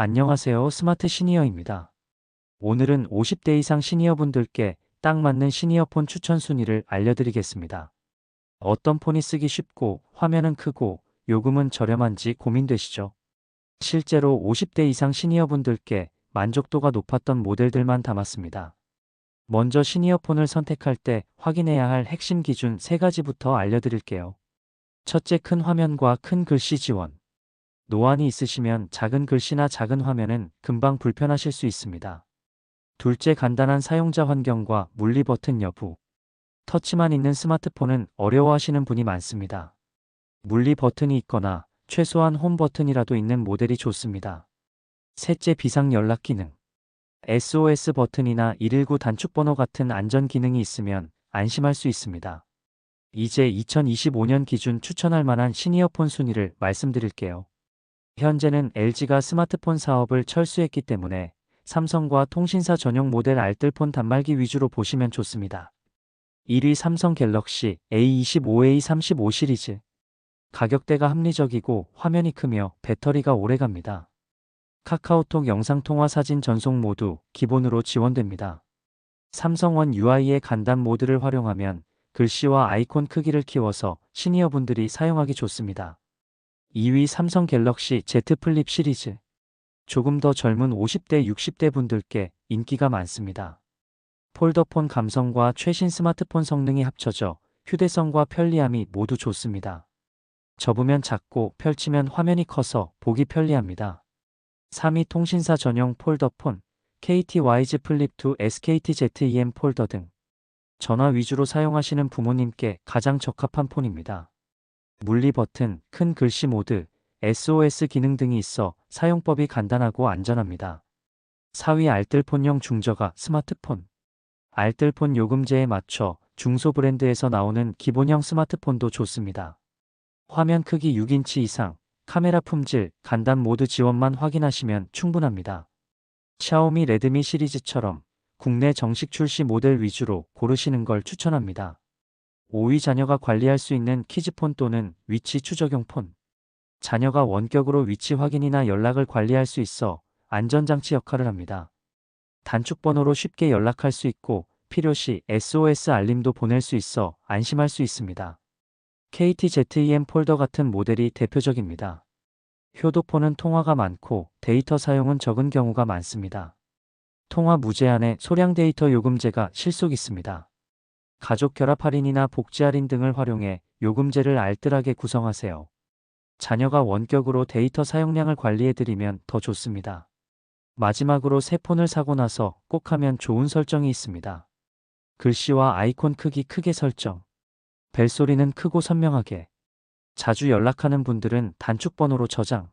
안녕하세요. 스마트 시니어입니다. 오늘은 50대 이상 시니어분들께 딱 맞는 시니어폰 추천 순위를 알려드리겠습니다. 어떤 폰이 쓰기 쉽고 화면은 크고 요금은 저렴한지 고민되시죠? 실제로 50대 이상 시니어분들께 만족도가 높았던 모델들만 담았습니다. 먼저 시니어폰을 선택할 때 확인해야 할 핵심 기준 3가지부터 알려드릴게요. 첫째 큰 화면과 큰 글씨 지원. 노안이 있으시면 작은 글씨나 작은 화면은 금방 불편하실 수 있습니다. 둘째 간단한 사용자 환경과 물리 버튼 여부. 터치만 있는 스마트폰은 어려워하시는 분이 많습니다. 물리 버튼이 있거나 최소한 홈 버튼이라도 있는 모델이 좋습니다. 셋째 비상 연락 기능. SOS 버튼이나 119 단축번호 같은 안전 기능이 있으면 안심할 수 있습니다. 이제 2025년 기준 추천할 만한 시니어폰 순위를 말씀드릴게요. 현재는 LG가 스마트폰 사업을 철수했기 때문에 삼성과 통신사 전용 모델 알뜰폰 단말기 위주로 보시면 좋습니다. 1위 삼성 갤럭시 A25A 35 시리즈. 가격대가 합리적이고 화면이 크며 배터리가 오래갑니다. 카카오톡 영상통화 사진 전송 모두 기본으로 지원됩니다. 삼성원 UI의 간단 모드를 활용하면 글씨와 아이콘 크기를 키워서 시니어분들이 사용하기 좋습니다. 2위 삼성 갤럭시 Z 플립 시리즈. 조금 더 젊은 50대 60대 분들께 인기가 많습니다. 폴더폰 감성과 최신 스마트폰 성능이 합쳐져 휴대성과 편리함이 모두 좋습니다. 접으면 작고 펼치면 화면이 커서 보기 편리합니다. 3위 통신사 전용 폴더폰, KT 와이즈 플립 2 SKT ZEM 폴더 등 전화 위주로 사용하시는 부모님께 가장 적합한 폰입니다. 물리 버튼, 큰 글씨 모드, SOS 기능 등이 있어 사용법이 간단하고 안전합니다. 4위 알뜰폰용 중저가 스마트폰. 알뜰폰 요금제에 맞춰 중소 브랜드에서 나오는 기본형 스마트폰도 좋습니다. 화면 크기 6인치 이상, 카메라 품질, 간단 모드 지원만 확인하시면 충분합니다. 샤오미 레드미 시리즈처럼 국내 정식 출시 모델 위주로 고르시는 걸 추천합니다. 5위 자녀가 관리할 수 있는 키즈폰 또는 위치 추적용 폰. 자녀가 원격으로 위치 확인이나 연락을 관리할 수 있어 안전장치 역할을 합니다. 단축번호로 쉽게 연락할 수 있고 필요시 SOS 알림도 보낼 수 있어 안심할 수 있습니다. KT-ZEM 폴더 같은 모델이 대표적입니다. 효도폰은 통화가 많고 데이터 사용은 적은 경우가 많습니다. 통화 무제한에 소량 데이터 요금제가 실속 있습니다. 가족 결합 할인이나 복지 할인 등을 활용해 요금제를 알뜰하게 구성하세요. 자녀가 원격으로 데이터 사용량을 관리해드리면 더 좋습니다. 마지막으로 새 폰을 사고 나서 꼭 하면 좋은 설정이 있습니다. 글씨와 아이콘 크기 크게 설정. 벨소리는 크고 선명하게. 자주 연락하는 분들은 단축번호로 저장.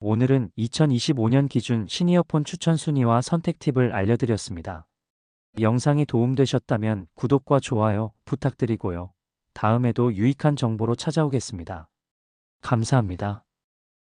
오늘은 2025년 기준 시니어폰 추천 순위와 선택 팁을 알려드렸습니다. 영상이 도움되셨다면 구독과 좋아요 부탁드리고요. 다음에도 유익한 정보로 찾아오겠습니다. 감사합니다.